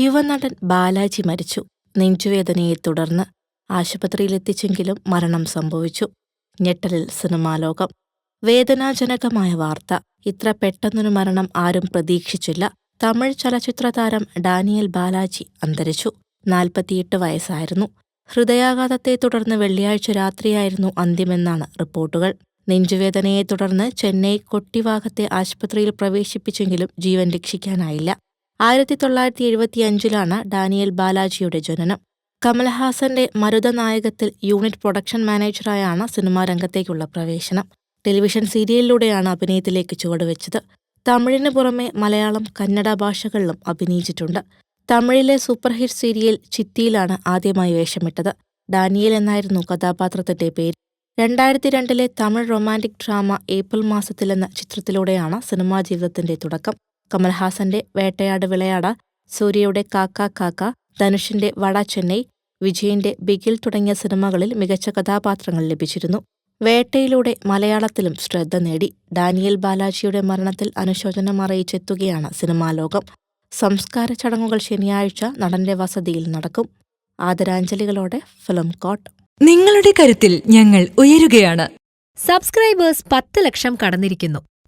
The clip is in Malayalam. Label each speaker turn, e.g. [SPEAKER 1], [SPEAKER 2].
[SPEAKER 1] യുവനടൻ ബാലാജി മരിച്ചു. നെഞ്ചുവേദനയെ തുടർന്ന് ആശുപത്രിയിലെത്തിച്ചെങ്കിലും മരണം സംഭവിച്ചു. ഞെട്ടലിൽ സിനിമാലോകം വേദനാജനകമായ വാർത്ത. ഇത്ര പെട്ടെന്നൊരു മരണം ആരും പ്രതീക്ഷിച്ചില്ല. തമിഴ് ചലച്ചിത്ര താരം ഡാനിയൽ ബാലാജി അന്തരിച്ചു. നാൽപ്പത്തിയെട്ട് വയസ്സായിരുന്നു. ഹൃദയാഘാതത്തെ തുടർന്ന് വെള്ളിയാഴ്ച രാത്രിയായിരുന്നു അന്ത്യമെന്നാണ് റിപ്പോർട്ടുകൾ. നെഞ്ചുവേദനയെ തുടർന്ന് ചെന്നൈ കൊട്ടിവാകത്തെ ആശുപത്രിയിൽ പ്രവേശിപ്പിച്ചെങ്കിലും ജീവൻ രക്ഷിക്കാനായില്ല. ആയിരത്തി തൊള്ളായിരത്തി എഴുപത്തി അഞ്ചിലാണ് ഡാനിയൽ ബാലാജിയുടെ ജനനം. കമൽഹാസന്റെ മരുതനായകത്തിൽ യൂണിറ്റ് പ്രൊഡക്ഷൻ മാനേജറായാണ് സിനിമാ രംഗത്തേക്കുള്ള പ്രവേശനം. ടെലിവിഷൻ സീരിയലിലൂടെയാണ് അഭിനയത്തിലേക്ക് ചുവടുവെച്ചത്. തമിഴിന് പുറമെ മലയാളം കന്നഡ ഭാഷകളിലും അഭിനയിച്ചിട്ടുണ്ട്. തമിഴിലെ സൂപ്പർ ഹിറ്റ് സീരിയൽ ചിത്തിയിലാണ് ആദ്യമായി വേഷമിട്ടത്. ഡാനിയൽ എന്നായിരുന്നു കഥാപാത്രത്തിന്റെ പേര്. രണ്ടായിരത്തി രണ്ടിലെ തമിഴ് റൊമാന്റിക് ഡ്രാമ ഏപ്രിൽ മാസത്തിലെന്ന ചിത്രത്തിലൂടെയാണ് സിനിമാ ജീവിതത്തിന്റെ തുടക്കം. കമൽഹാസന്റെ വേട്ടയാട് വിളയാട സൂര്യയുടെ കാക്ക കാക്ക ധനുഷിന്റെ വട ചെന്നൈ വിജയന്റെ ബിഗിൽ തുടങ്ങിയ സിനിമകളിൽ മികച്ച കഥാപാത്രങ്ങൾ ലഭിച്ചിരുന്നു. വേട്ടയിലൂടെ മലയാളത്തിലും ശ്രദ്ധ നേടി. ഡാനിയൽ ബാലാജിയുടെ മരണത്തിൽ അനുശോചനം അറിയിച്ചെത്തുകയാണ് സിനിമാലോകം സംസ്കാര ചടങ്ങുകൾ ശനിയാഴ്ച നടന്റെ വസതിയിൽ നടക്കും. ആദരാഞ്ജലികളോടെ ഫിലിം കോട്ട്.
[SPEAKER 2] നിങ്ങളുടെ കരുത്തിൽ ഞങ്ങൾ ഉയരുകയാണ്.
[SPEAKER 3] സബ്സ്ക്രൈബേഴ്സ് പത്ത് ലക്ഷം കടന്നിരിക്കുന്നു.